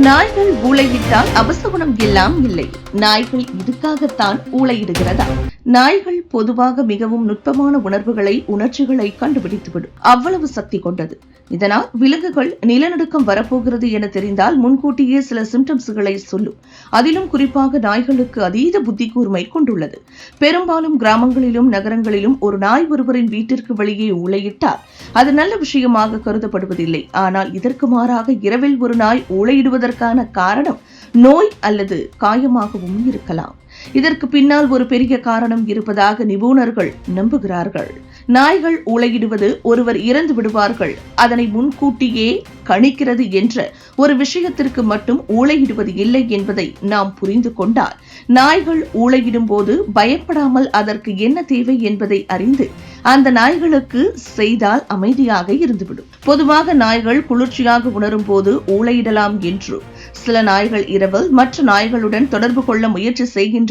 நாய்கள் ஊழையிட்டால் அபசகுணம் எல்லாம் இல்லை. நாய்கள் இதுக்காகத்தான் ஊழையிடுகிறதா நாய்கள் பொதுவாக மிகவும் நுட்பமான உணர்வுகளை உணர்ச்சிகளை கண்டுபிடித்துவிடும். அவ்வளவு சக்தி கொண்டது. இதனால் விலங்குகள் நிலநடுக்கம் வரப்போகிறது என தெரிந்தால் முன்கூட்டியே சில சிம்டம்ஸ்களை சொல்லும் அதிலும் குறிப்பாக நாய்களுக்கு அதீத புத்தி கூர்மை கொண்டுள்ளது. பெரும்பாலும் கிராமங்களிலும் நகரங்களிலும் ஒரு நாய் ஒருவரின் வீட்டிற்கு வெளியே ஊளையிட்டால் அது நல்ல விஷயமாக கருதப்படுவதில்லை. ஆனால் இதற்கு மாறாக இரவில் ஒரு நாய் ஊழையிடுவதற்கான காரணம் நோய் அல்லது காயமாகவும் இருக்கலாம். இதற்கு பின்னால் ஒரு பெரிய காரணம் இருப்பதாக நிபுணர்கள் நம்புகிறார்கள். நாய்கள் ஊளையிடுவது ஒருவர் இறந்து விடுவார்கள். அதனை முன்கூட்டியே கணிக்கிறது என்ற ஒரு விஷயத்திற்கு மட்டும் ஊளையிடுவது இல்லை என்பதை நாம் புரிந்து கொண்டால் நாய்கள் ஊளையிடும் போது பயப்படாமல் அதற்கு என்ன தேவை என்பதை அறிந்து அந்த நாய்களுக்கு செய்தால் அமைதியாக இருந்துவிடும். பொதுவாக நாய்கள் குளிர்ச்சியாக உணரும் போது ஊளையிடலாம் என்று சில நாய்கள் இரவில் மற்ற நாய்களுடன் தொடர்பு கொள்ள முயற்சி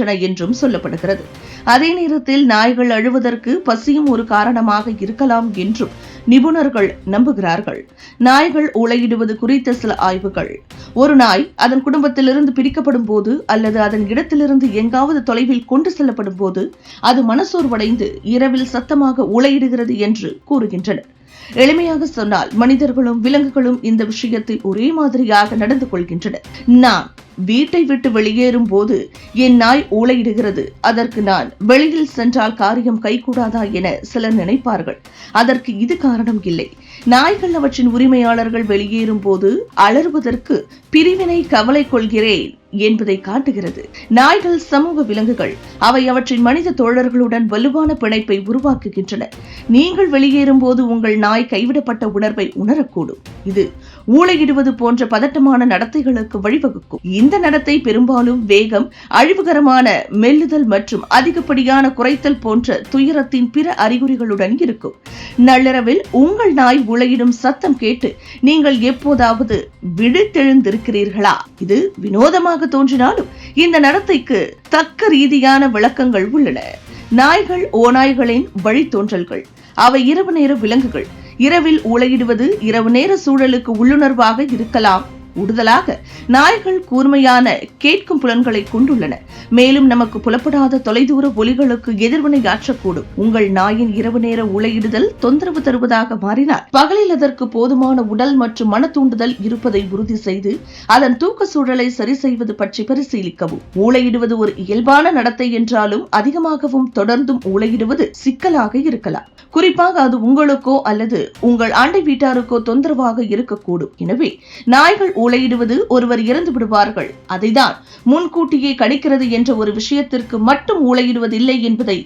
வருகின்றன என்றும் சொல்லப்படுகிறது. அதே நேரத்தில் நாய்கள் அழுவதற்கு பசியும் ஒரு காரணமாக இருக்கலாம் என்றும் நிபுணர்கள் நம்புகிறார்கள். நாய்கள் ஊளையிடுவது குறித்த சில ஆய்வுகள். ஒரு நாய் அதன் குடும்பத்திலிருந்து பிரிக்கப்படும் போது அல்லது அதன் இடத்திலிருந்து எங்காவது தொலைவில் கொண்டு செல்லப்படும் போது அது மனசோர்வடைந்து இரவில் சத்தமாக ஊளையிடுகிறது என்று கூறுகின்றனர். எளிமையாக சொன்னால் மனிதர்களும் விலங்குகளும் இந்த விஷயத்தில் ஒரே மாதிரியாக நடந்து கொள்கின்றனர் நான் வீட்டை விட்டு வெளியேறும் போது என் நாய் ஊளையிடுகிறது. அதற்கு நான் வெளியில் சென்றால் காரியம் கைகூடாதா என சிலர் நினைப்பார்கள். அதற்கு இது காரணம் இல்லை. நாய்கள் அவற்றின் உரிமையாளர்கள் வெளியேறும் போது அலறுவதற்கு பிரிவினை கவலை கொள்கிறேன் என்பதை காட்டுகிறது. நாய்கள் சமூக விலங்குகள் அவை அவற்றின் மனித தோழர்களுடன் வலுவான பிணைப்பை உருவாக்குகின்றன. நீங்கள் வெளியேறும் போது உங்கள் நாய் கைவிடப்பட்ட உணர்வை உணரக்கூடும். இது ஊழையிடுவது போன்ற பதட்டமான நடத்தைகளுக்கு வழிவகுக்கும். இந்த நடத்தை பெரும்பாலும் வேகம் அழிவுகரமான மெல்லுதல் மற்றும் அதிகப்படியான குறைத்தல் போன்ற துயரத்தின் பிற அறிகுறிகளுடன் இருக்கும். நள்ளிரவில் உங்கள் நாய் உளையிடும் சத்தம் கேட்டு நீங்கள் எப்போதாவது விழித்தெழுந்திருக்கிறீர்களா? இது வினோதமாக தோன்றினாலும் இந்த நடத்தைக்கு தக்க ரீதியான விளக்கங்கள் உள்ளன. நாய்கள் ஓநாய்களின் வழித்தோன்றல்கள். அவை இரவு நேர விலங்குகள். இரவில் உளையிடுவது இரவு நேர சூழலுக்கு உள்ளுணர்வாக இருக்கலாம். கூடுதலாக நாய்கள் கூர்மையான கேட்கும் புலன்களை கொண்டுள்ளன. மேலும் நமக்கு புலப்படாத தொலைதூர ஒலிகளுக்கு எதிர்வினை ஆற்றக்கூடும். உங்கள் நாயின் இரவு நேர உளையிடுதல் தொந்தரவு தருவதாக மாறினால் பகலில் அதற்கு போதுமான உடல் மற்றும் மன தூண்டுதல் இருப்பதை உறுதி செய்து அதன் தூக்க சூழலை சரி செய்வது பற்றி பரிசீலிக்கவும். ஊழையிடுவது ஒரு இயல்பான நடத்தை என்றாலும் அதிகமாகவும் தொடர்ந்தும் ஊழையிடுவது சிக்கலாக இருக்கலாம். குறிப்பாக அது உங்களுக்கோ அல்லது உங்கள் ஆண்டை வீட்டாருக்கோ தொந்தரவாக இருக்கக்கூடும். எனவே நாய்கள் மூளையிடுவது ஒருவர் இறந்து விடுவார்கள். அதைதான் முன்கூட்டியே கணிக்கிறது என்ற ஒரு விஷயத்திற்கு மட்டும் ஊளையிடுவதில்லை என்பதை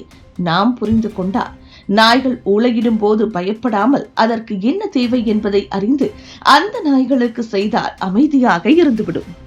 நாம் புரிந்து கொண்டார் நாய்கள் ஊளையிடும் போது பயப்படாமல் அதற்கு என்ன தேவை என்பதை அறிந்து அந்த நாய்களுக்கு செய்தால் அமைதியாக இருந்துவிடும்.